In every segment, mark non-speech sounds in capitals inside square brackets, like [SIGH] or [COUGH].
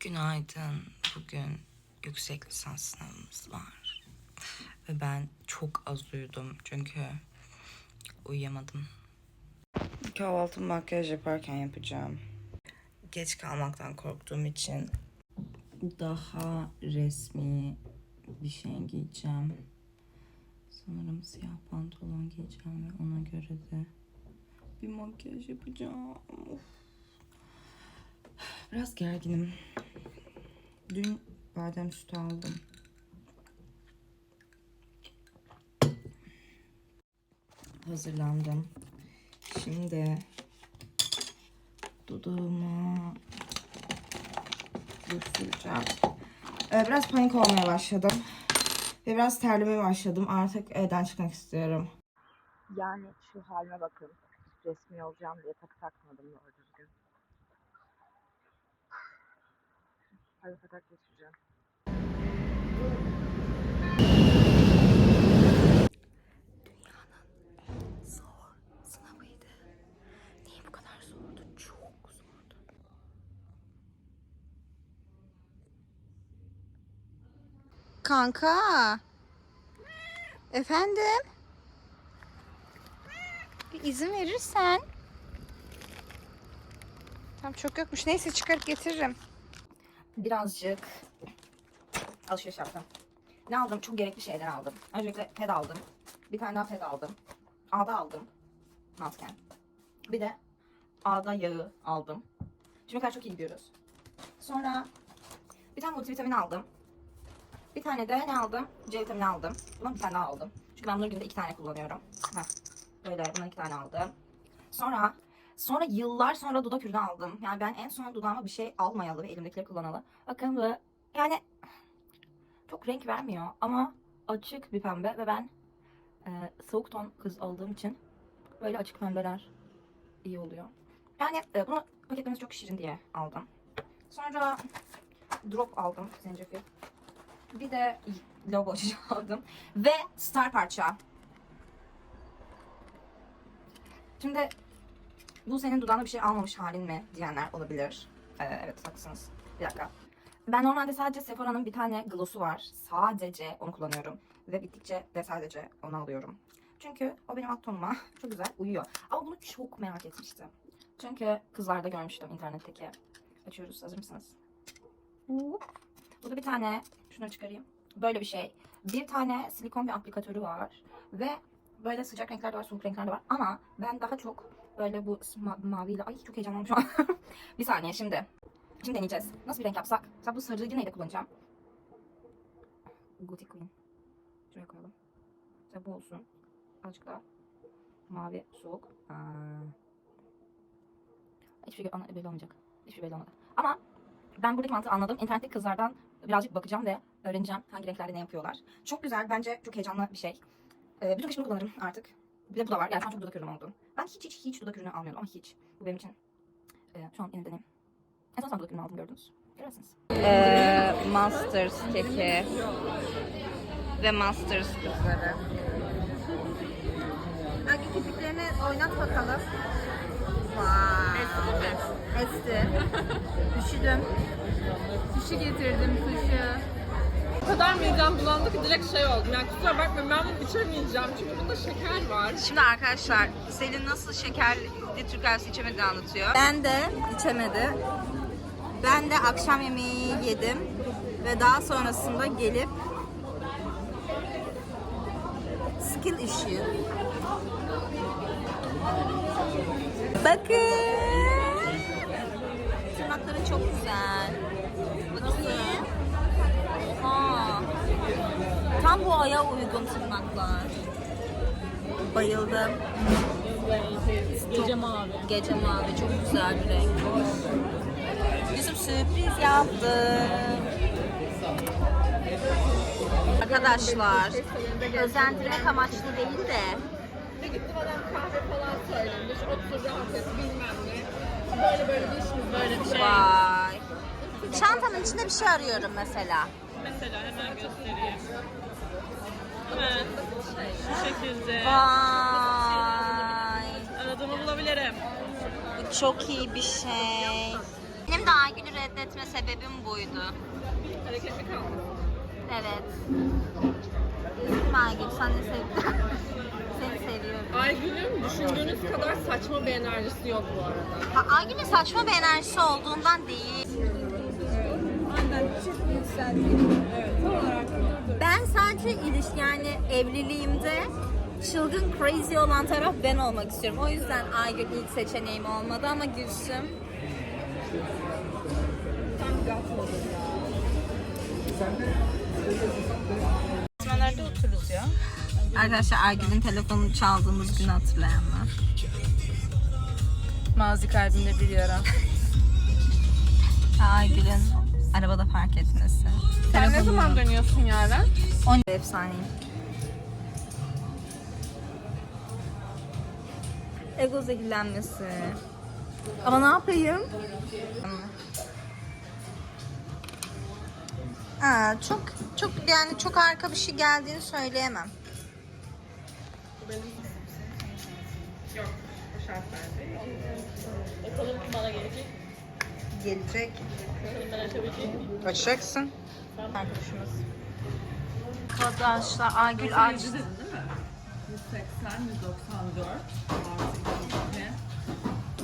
Günaydın. Bugün yüksek lisans sınavımız var. Ve ben çok az uyudum çünkü uyuyamadım. Kahvaltı makyaj yaparken yapacağım. Geç kalmaktan korktuğum için daha resmi bir şey giyeceğim. Sanırım siyah pantolon giyeceğim ve ona göre de bir makyaj yapacağım. Of. Biraz gerginim. Dün badem sütü aldım. Hazırlandım. Şimdi dudağıma süreceğim. Ee, Biraz panik olmaya başladım. Ve biraz terlemeye başladım. Artık evden çıkmak istiyorum. Yani şu halime bakın. Resmi olacağım diye takı takmadım doğru fakat geçeceğim. Zor sınavıydı. Niye bu kadar zordu? Çok zordu. Kanka. Efendim? Bir izin verirsen. Tam çok yokmuş. Neyse çıkarıp getiririm. Birazcık alışveriş yaptım. Ne aldım? Çok gerekli şeyler aldım. Öncelikle ped aldım. Bir tane daha ped aldım. Ağda aldım. Masken. Bir de ağda yağı aldım. Şimdi kadar çok iyi gidiyoruz. Sonra bir tane multivitamin aldım. Bir tane de ne aldım? C vitamini aldım. Bundan bir tane daha aldım. Çünkü ben bunları günde iki tane kullanıyorum. Heh. Böyle bundan iki tane aldım. Sonra sonra yıllar sonra dudak ürünü aldım. Yani ben en son dudağıma bir şey almayalı ve elimdekileri kullanalı. Bakın bu yani çok renk vermiyor ama açık bir pembe ve ben e, soğuk ton kız olduğum için böyle açık pembeler iyi oluyor. Yani e, bunu paketlemesi çok şirin diye aldım. Sonra drop aldım zencefil. Bir de logo açıcı [LAUGHS] aldım. Ve star parça. Şimdi bu senin dudağına bir şey almamış halin mi diyenler olabilir. Ee, evet haklısınız. Bir dakika. Ben normalde sadece Sephora'nın bir tane gloss'u var. Sadece onu kullanıyorum. Ve bittikçe de sadece onu alıyorum. Çünkü o benim alt tonuma [LAUGHS] çok güzel uyuyor. Ama bunu çok merak etmiştim. Çünkü kızlarda görmüştüm internetteki. Açıyoruz. Hazır mısınız? Burada bir tane, şunu çıkarayım. Böyle bir şey. Bir tane silikon bir aplikatörü var. Ve böyle sıcak renkler de var, soğuk renkler de var. Ama ben daha çok böyle bu ma- maviyle... Ay çok heyecanlandım şu an. [LAUGHS] bir saniye şimdi. Şimdi deneyeceğiz. Nasıl bir renk yapsak? Mesela bu sarıyı neyle kullanacağım? Gothic Queen. Şuraya koyalım. Mesela bu olsun. Azıcık daha mavi, soğuk. Aa. Hiçbir şey belli olmayacak. Hiçbir şey belli olmadı. Ama ben buradaki mantığı anladım. İnternetteki kızlardan birazcık bakacağım ve öğreneceğim hangi renklerde ne yapıyorlar. Çok güzel. Bence çok heyecanlı bir şey. Ee, bütün kışımı kullanırım artık. Bir de bu da var. Yani an çok dudak ürünüm oldu. Ben hiç hiç hiç dudak ürünü almıyordum ama hiç. Bu benim için e, şu an yeni deneyim. En son zaman dudak ürünü aldım gördünüz. Görüyorsunuz. Ee, Masters keki. Ve Masters kızları. Hangi kirpiklerini oynat bakalım. Vay. Esti. Üşüdüm. Sushi getirdim sushi. Kadar midem bulandı ki direkt şey oldum. Yani kusura bakmayın ben bunu içemeyeceğim. Çünkü bunda şeker var. Şimdi arkadaşlar Selin nasıl şekerli Türk kahvesi içemediğini anlatıyor. Ben de içemedi. Ben de akşam yemeği yedim ve daha sonrasında gelip skill issue. Bakın. Tırnakların çok güzel. Bakayım. Oha. Tam bu aya uygun tırnaklar. Bayıldım. Gece mavi. Gece mavi çok güzel bir renk. Bizim sürpriz yaptı. Arkadaşlar, özendirmek amaçlı değil de gittim adam kahve falan söylemiş. Otur rahat et bilmem ne. Böyle böyle bir işimiz böyle bir şey. vay. Çantamın içinde bir şey arıyorum mesela. Mesela hemen göstereyim. Evet. Şu şekilde. Vay. Aradığımı bulabilirim. Bu çok iyi bir şey. Benim de Aygül'ü reddetme sebebim buydu. Hareketli. Evet. Üzgünüm Aygül, sen de sevdim. [LAUGHS] Seni seviyorum. Aygül'ün düşündüğünüz kadar saçma bir enerjisi yok bu arada. Ha, Aygül'ün saçma bir enerjisi olduğundan değil. Ben sadece ilişki yani evliliğimde çılgın crazy olan taraf ben olmak istiyorum. O yüzden Aygül ilk seçeneğim olmadı ama Gülsüm Nerede otururuz ya? Arkadaşlar Aygül'ün telefonunu çaldığımız günü hatırlayanlar. Mazi kalbimde bir yara. Aygül'ün arabada fark etmesi. Sen ne zaman dönüyorsun Yaren? 10 efsaneyim. Ego zehirlenmesi. Ama ne yapayım? Aa, çok çok yani çok arka bir şey geldiğini söyleyemem. Yok. O şartlarda. Bakalım bana gelecek. Gelecek. Açacaksın. Arkadaşımız. Arkadaşlar Aygül Aç. 180, 194 artı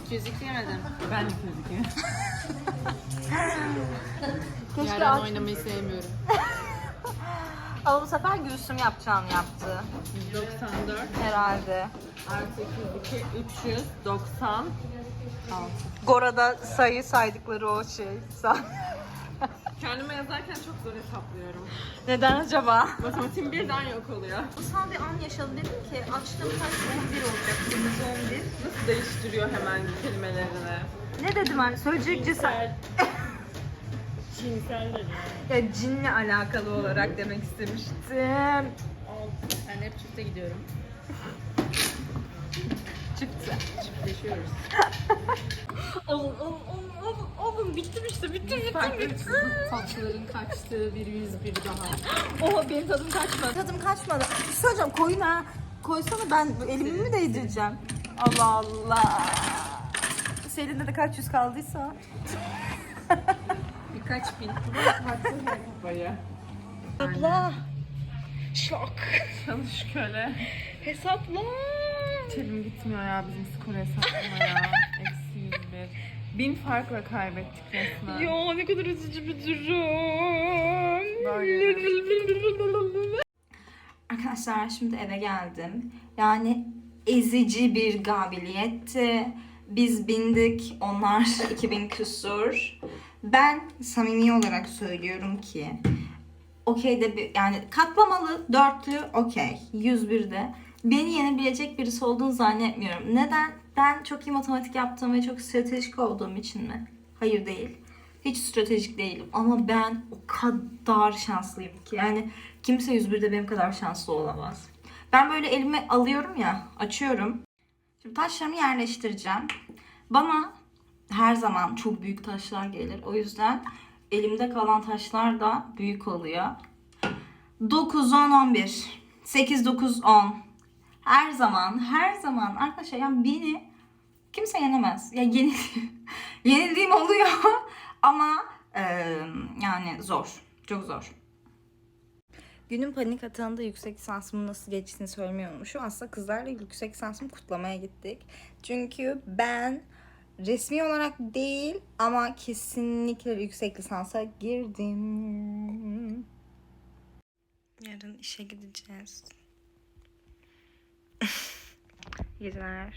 2. Gözlük yemedim. Ben de gözüküyor. [LAUGHS] Keşke Yaren aç. oynamayı sevmiyorum. [LAUGHS] Ama bu sefer Gülsüm yapacağını yaptı. 194 Herhalde. artı 2, 390 Gora'da sayı saydıkları o şey. [LAUGHS] Kendime yazarken çok zor hesaplıyorum. Neden acaba? Matematiğim birden yok oluyor. Kutsal bir an yaşadım. Dedim ki açtığım kaç 11 olacak. Kırmızı 11. Nasıl değiştiriyor hemen kelimelerini. Ne dedim hani? Söyleyecek cesaret. Cinsel [LAUGHS] dedi. Ya cinle alakalı olarak demek istemiştim. Ben hep çifte gidiyorum. Çıktı. Çiftleşiyoruz. Oğlum, oğlum, oğlum, oğlum, oğlum. Bittim işte, bittim, bittim, bittim. Tatların kaçtığı bir yüz bir daha. [LAUGHS] Oha benim tadım kaçmadı. Tadım kaçmadı. Bir şey söyleyeceğim koyun ha. Koysana ben elimi mi değdireceğim? Allah Allah. Selin'de de kaç yüz kaldıysa. [LAUGHS] Birkaç bin. Baya. Abla. Şok. Çalış köle. Hesapla. Telim gitmiyor ya bizim skor hesaplamaya. [LAUGHS] Eksi yüz bir. Bin farkla kaybettik resmen. Ya ne kadar üzücü bir durum. Arkadaşlar şimdi eve geldim. Yani ezici bir kabiliyetti. Biz bindik, onlar [LAUGHS] 2000 küsur. Ben samimi olarak söylüyorum ki okey de bir, yani katlamalı dörtlü okey 101'de beni yenebilecek birisi olduğunu zannetmiyorum. Neden? Ben çok iyi matematik yaptığım ve çok stratejik olduğum için mi? Hayır değil. Hiç stratejik değilim ama ben o kadar şanslıyım ki. Yani kimse 101'de benim kadar şanslı olamaz. Ben böyle elime alıyorum ya, açıyorum. Şimdi taşlarımı yerleştireceğim. Bana her zaman çok büyük taşlar gelir. O yüzden elimde kalan taşlar da büyük oluyor. 9, 10, 11. 8, 9, 10. Her zaman, her zaman arkadaşlar yani beni kimse yenemez. Ya yenil [LAUGHS] yenildiğim oluyor [LAUGHS] ama eee, yani zor. Çok zor. Günün panik atağında yüksek lisansımın nasıl geçtiğini söylemeyi unutmuşum. Aslında kızlarla yüksek lisansımı kutlamaya gittik. Çünkü ben resmi olarak değil ama kesinlikle yüksek lisansa girdim. Yarın işe gideceğiz. [LAUGHS] Geceler.